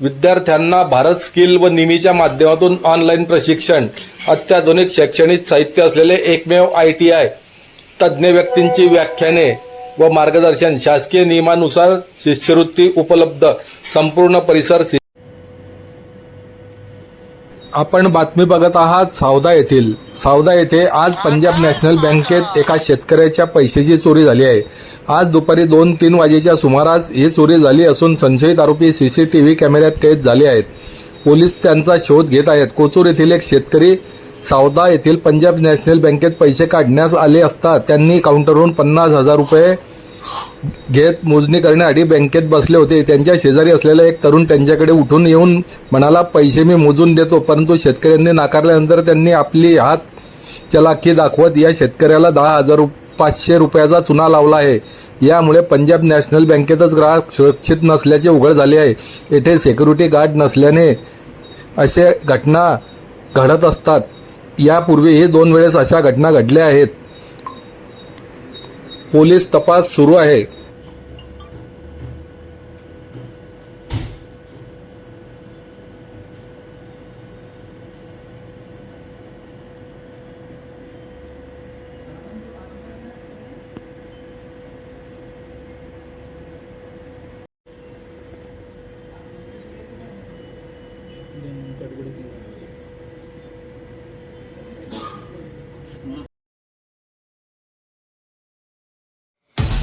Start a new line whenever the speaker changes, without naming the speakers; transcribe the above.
विद्यार्थ्यांना भारत स्किल व निमीच्या माध्यमातून ऑनलाईन प्रशिक्षण अत्याधुनिक शैक्षणिक साहित्य असलेले एकमेव आय टी आय तज्ज्ञ व्यक्तींची व्याख्याने व मार्गदर्शन शासकीय नियमानुसार शिष्यवृत्ती उपलब्ध संपूर्ण परिसर आपण बातमी बघत आहात सावदा येथील. सावदा येथे आज पंजाब नॅशनल बँकेत एका शेतकऱ्याच्या पैशाची चोरी झाली आहे. आज दुपारी दोन तीन वाजेच्या सुमारास ही चोरी झाली असून संशयित आरोपी सी सी टी व्ही कॅमेऱ्यात कैद झाले आहेत. पोलीस त्यांचा शोध घेत आहेत. कोचूर येथील एक शेतकरी सावदा येथील पंजाब नॅशनल बँकेत पैसे काढण्यास आले असता त्यांनी काउंटरवरून पन्नास हजार रुपये घेत मोजणी करण्यासाठी बँकेत बसले होते. त्यांच्या शेजारी असलेला एक तरुण त्यांच्याकडे उठून येऊन म्हणाला पैसे मी मोजून देतो परंतु शेतकऱ्यांनी नाकारल्यानंतर त्यांनी आपली हात चलाखी दाखवत या शेतकऱ्याला दहा हजार पाचशे रुपयाचा चुना लावला आहे. यामुळे पंजाब नॅशनल बँकेतच ग्राहक सुरक्षित नसल्याचे उघड झाले आहे. येथे सेक्युरिटी गार्ड नसल्याने असे घटना घडत असतात. यापूर्वीही दोन वेळेस अशा घटना घडल्या आहेत. पोलीस तपास सुरू आहे.